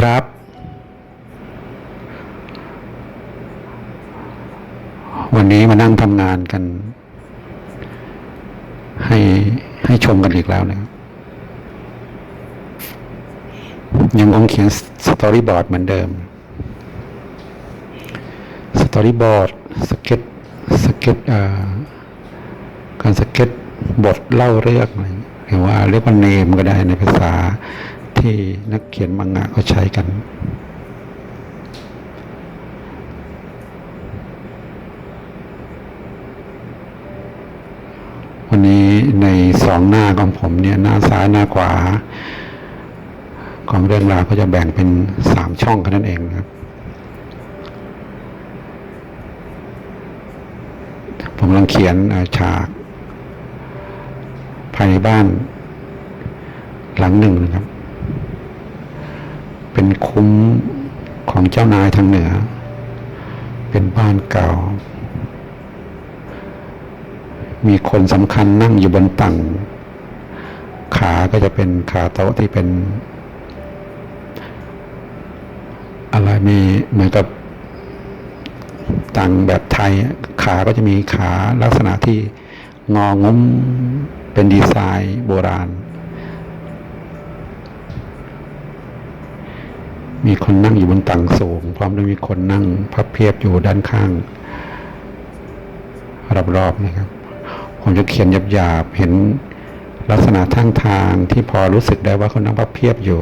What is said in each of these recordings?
ครับ วันนี้มานั่งทำงานกัน ให้ให้ชมกันอีกแล้วนะครับยังคงเขียนสตอรี่บอร์ดเหมือนเดิม สตอรี่บอร์ดสเก็ตสเก็ตการสเก็ตบทเล่าเรื่องหรือว่าเรียกว่าเนมก็ได้ในภาษา ที่นักเขียนมังงะเขาใช้กัน วันนี้ในสองหน้าของผมเนี่ย หน้าซ้ายหน้าขวา ของเรื่องราวก็จะแบ่งเป็นสามช่องกันนั่นเองครับ ผมกำลังเขียนฉาก ภายในบ้านหลังหนึ่งนะครับ เป็นคุ้มของเจ้านายทางเหนือ เป็นบ้านเก่า มีคนสำคัญนั่งอยู่บนตังขาก็จะเป็นขาโต๊ะที่เป็น อะไรมีเหมือนกับตังแบบไทย ขาก็จะมีขาลักษณะที่งองุ้มเป็นดีไซน์โบราณ มีคนนั่งอยู่บนตังสูง พร้อมด้วยมีคนนั่งพับเพียบอยู่ด้านข้าง รอบๆนะครับ ผมจะเขียนหยาบๆเห็นลักษณะทางทางที่พอรู้สึกได้ว่าเขานั่งพับเพียบอยู่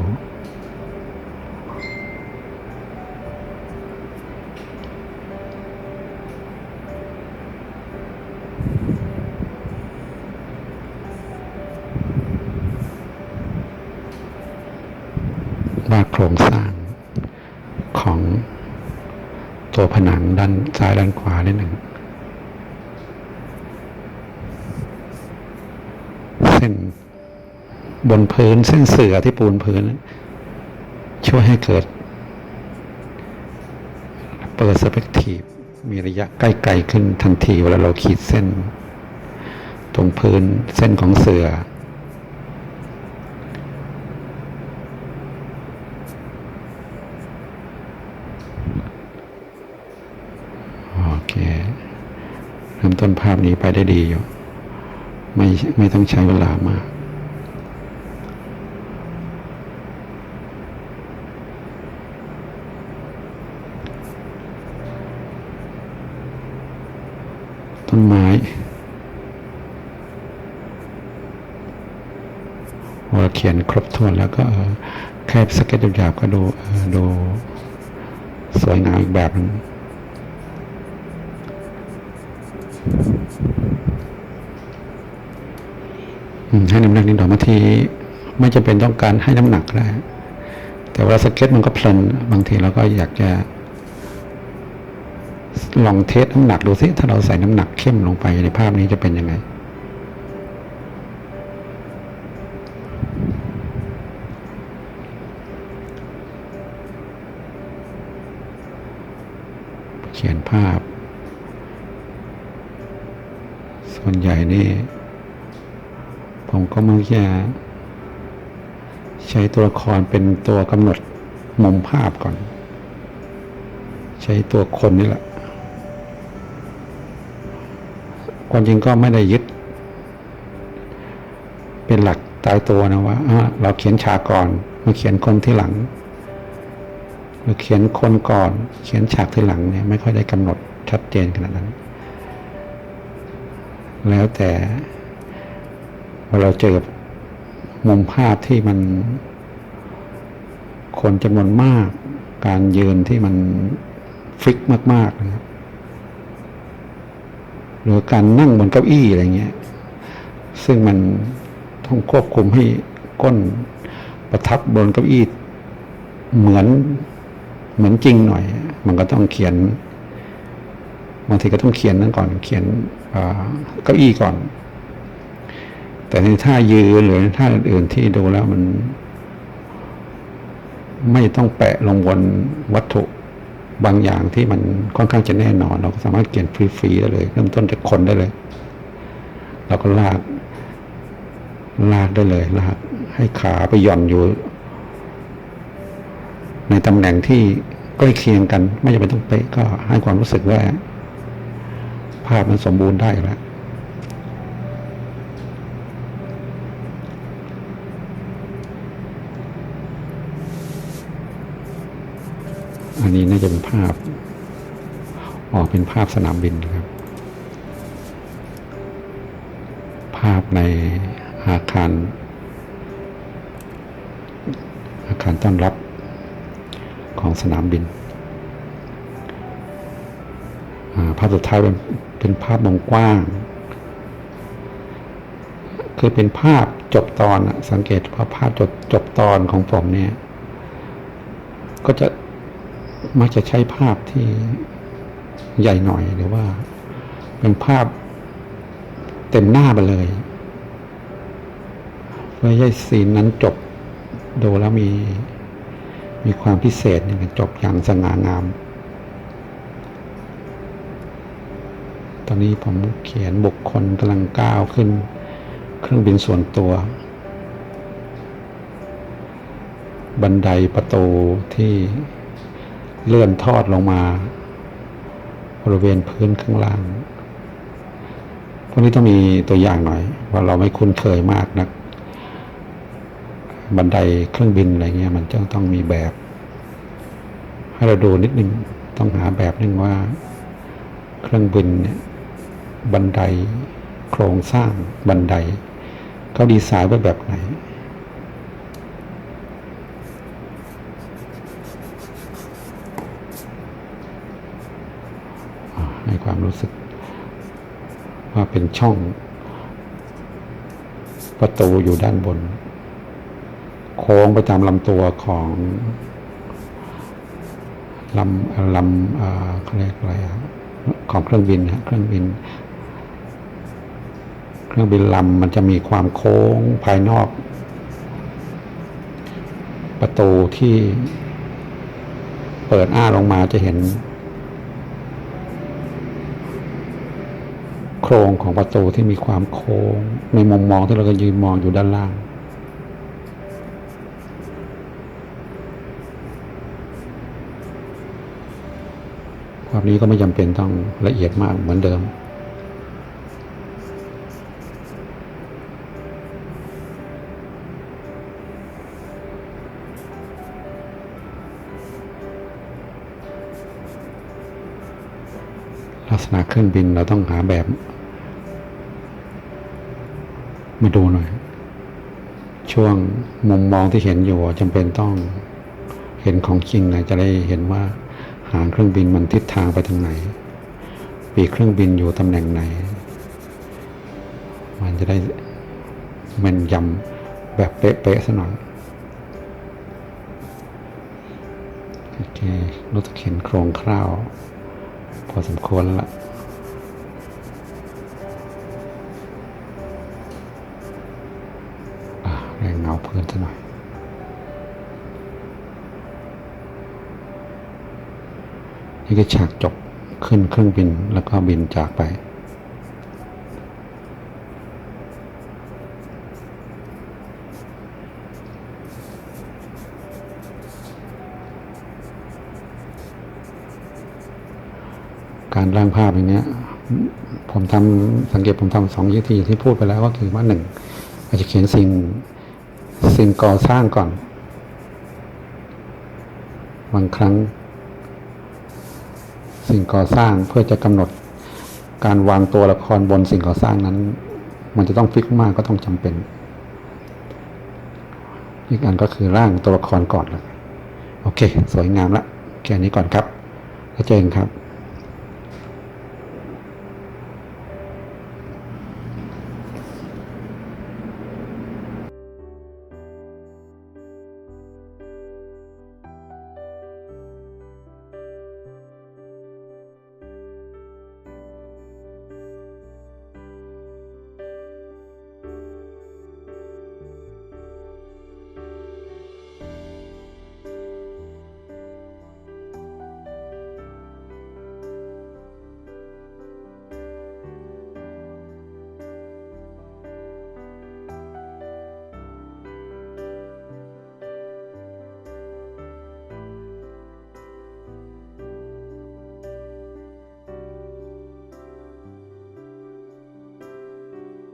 ว่าโครงสร้าง ตัวผนังด้านซ้ายด้านขวานิดหนึ่ง เส้นบนพื้นเส้นเสือที่ปูนพื้น ช่วยให้เกิดเปิดสเปกทีฟมีระยะใกล้ๆขึ้นทันทีเวลาเราขีดเส้น ตรงพื้นเส้นของเสือ โอเคเริ่ม ต้นภาพนี้ไปได้ดีอยู่ ไม่ไม่ต้องใช้เวลามาก ต้นไม้พอเขียนครบถ้วนแล้วก็แค่สเก็ตหยาบๆก็ดูดูสวยงามอีกแบบนึง อืม ให้น้ำหนักนิดหน่อยบางทีไม่จำเป็นต้องการให้น้ำหนักก็ได้แต่เวลาสเก็ตมันก็เพลินบางทีเราก็อยากจะ ลองเทสน้ำหนักดูสิถ้าเราใส่น้ำหนักเข้มลงไปในภาพนี้จะเป็นยังไงเขียนภาพ ส่วนใหญ่นี่ผมก็มักจะใช้ตัวละครเป็นตัวกำหนดมุมภาพก่อน ใช้ตัวคนนี่แหละความจริงก็ไม่ได้ยึด เป็นหลักตายตัวนะว่าเราเขียนฉากก่อนมาเขียนคนที่หลังหรือเขียนคนก่อน เขียนฉากที่หลังเนี่ยไม่ค่อยได้กำหนดชัดเจนขนาดนั้น แล้วแต่เวลาเราเจอกับมุมภาพที่มัน คนจำนวนมาก การยืนที่มันฟิกมากๆนะครับหรือการนั่งบนเก้าอี้อะไรเงี้ย ซึ่งมันต้องควบคุมให้ก้นประทับบนเก้าอี้เหมือนเหมือนจริงหน่อย มันก็ต้องเขียน บางทีก็ต้องเขียนนั่นก่อน เขียนเก้าอี้ก่อน แต่ในท่ายืนหรือท่าอื่นๆที่ดูแล้วมัน ไม่ต้องแปะลงบนวัตถุบางอย่างที่มันค่อนข้างจะแน่นอน เราก็สามารถเขียนฟรีๆได้เลย เริ่มต้นจากคนได้เลย เราก็ลากลากได้เลยลากให้ขาไปหย่อนอยู่ ในตำแหน่งที่ใกล้เคียงกัน ไม่จำเป็นต้องเป๊ะก็ให้ความรู้สึกว่า ภาพมันสมบูรณ์ได้แล้วอันนี้น่าจะเป็นภาพ ออกเป็นภาพสนามบินครับ ภาพในอาคาร อาคารต้อนรับของสนามบินอ่าภาพสุดท้ายเป็น เป็นภาพมุมกว้าง คือเป็นภาพจบตอนสังเกตว่าภาพจบจบตอนของผมเนี่ย ก็จะมักจะใช้ภาพที่ใหญ่หน่อยหรือว่า เป็นภาพเต็มหน้าไปเลยเพื่อให้ซีนนั้นจบดูแล้วมีมีความพิเศษอย่างจบอย่างสง่างาม ตอนนี้ผมเขียนบุคคลกำลังก้าวขึ้น เครื่องบินส่วนตัว บันไดประตูที่เลื่อนทอดลงมาบริเวณพื้นข้างล่าง พวกนี้ต้องมีตัวอย่างหน่อย ว่าเราไม่คุ้นเคยมากนัก บันไดเครื่องบินอะไรเงี้ยมันจะต้องมีแบบ ให้เราดูนิดนึง ต้องหาแบบนึงว่าเครื่องบินเนี่ย บันได โครงสร้างบันไดเขาดีไซน์ไว้แบบไหนให้ความรู้สึก ว่าเป็นช่อง ประตูอยู่ด้านบน โค้งไปตามลำตัวของลำลำอ่าเขาเรียกอะไรของเครื่องบินนะเครื่องบิน เครื่องบินลำมันจะมีความโค้งภายนอก ประตูที่เปิดอ้าลงมาจะเห็น โครงของประตูที่มีความโค้ง ในมุมมองที่เราก็ยืนมองอยู่ด้านล่างภาพนี้ก็ไม่จำเป็นต้องละเอียดมากเหมือนเดิม ลักษณะเครื่องบินเราต้องหาแบบ มาดูหน่อย ช่วงมุมมองที่เห็นอยู่จำเป็นต้องเห็นของจริงนะจะได้เห็นว่าหางเครื่องบินมันทิศทางไปทางไหน ปีกเครื่องบินอยู่ตำแหน่งไหน มันจะได้มันยำแบบเป๊ะๆซะหน่อยโอเครู้สึกเห็นโครงคร่าว อสมควรแล้วละอะแรงเงาพื้นซะหน่อยนี่ก็ฉากจบขึ้นเครื่องบินแล้วก็บินจากไป การร่างภาพอย่างเนี้ย ผมทำสังเกตผมทำสองวิธีที่พูดไปแล้วก็คือว่าหนึ่งอาจจะเขียนสิ่งสิ่งก่อสร้างก่อน บางครั้ง สิ่งก่อสร้างเพื่อจะกำหนด การวางตัวละครบนสิ่งก่อสร้างนั้น มันจะต้องฟิกมากก็ต้องจำเป็น อีกอันก็คือร่างตัวละครก่อนเลยโอเค สวยงามละแค่นี้ก่อนครับแล้วเจอกันครับ